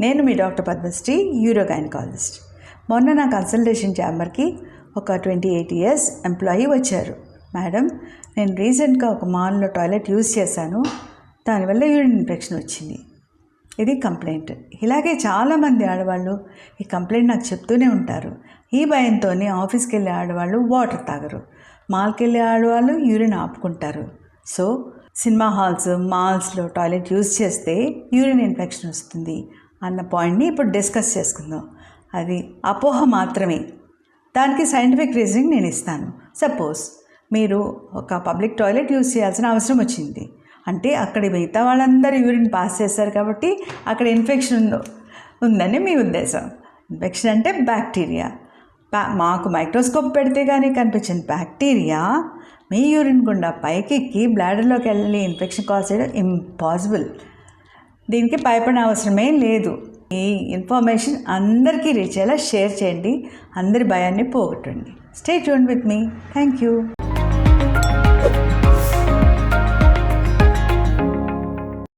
నేను మీ డాక్టర్ పద్మశ్రీ యూరోగైనకాలజిస్ట్. మొన్న నా కన్సల్టేషన్ ఛాంబర్కి ఒక ట్వంటీ ఎయిట్ ఇయర్స్ ఎంప్లాయీ వచ్చారు. మేడం నేను రీసెంట్గా ఒక మాల్లో టాయిలెట్ యూజ్ చేశాను. దానివల్ల యూరిన్ ఇన్ఫెక్షన్ వచ్చింది. ఇది కంప్లైంట్. ఇలాగే చాలామంది ఆడవాళ్ళు ఈ కంప్లైంట్ నాకు చెప్తూనే ఉంటారు. ఈ భయంతోనే ఆఫీస్కి వెళ్ళే ఆడవాళ్ళు వాటర్ తాగరు. మాల్కి వెళ్ళే ఆడవాళ్ళు యూరిన్ ఆపుకుంటారు. సో సినిమా హాల్స్ మాల్స్లో టాయిలెట్ యూజ్ చేస్తే యూరిన్ ఇన్ఫెక్షన్ వస్తుంది. అన్న పాయింట్ని ఇప్పుడు డిస్కస్ చేసుకుందాం. అది అపోహ మాత్రమే. దానికి సైంటిఫిక్ రీజనింగ్ నేను ఇస్తాను. సపోజ్ మీరు ఒక పబ్లిక్ టాయిలెట్ యూజ్ చేయాల్సిన అవసరం వచ్చింది. అంటే అక్కడ మిగతా వాళ్ళందరూ యూరిన్ పాస్ చేస్తారు కాబట్టి అక్కడ ఇన్ఫెక్షన్ ఉందో ఉందని మీ ఉద్దేశం. ఇన్ఫెక్షన్ అంటే బ్యాక్టీరియా. మాకు మైక్రోస్కోప్ పెడితే కానీ కనిపించిన బ్యాక్టీరియా మీ యూరిన్ గుండా పైకెక్కి బ్లాడర్లోకి వెళ్ళి ఇన్ఫెక్షన్ కాజ్ చేయడం ఇంపాసిబుల్. దీనికి భయపడిన అవసరమే లేదు. ఈ ఇన్ఫర్మేషన్ అందరికీ రీచ్ అయ్యేలా షేర్ చేయండి. అందరి భయాన్ని పోగొట్టండి. Stay tune with me thank you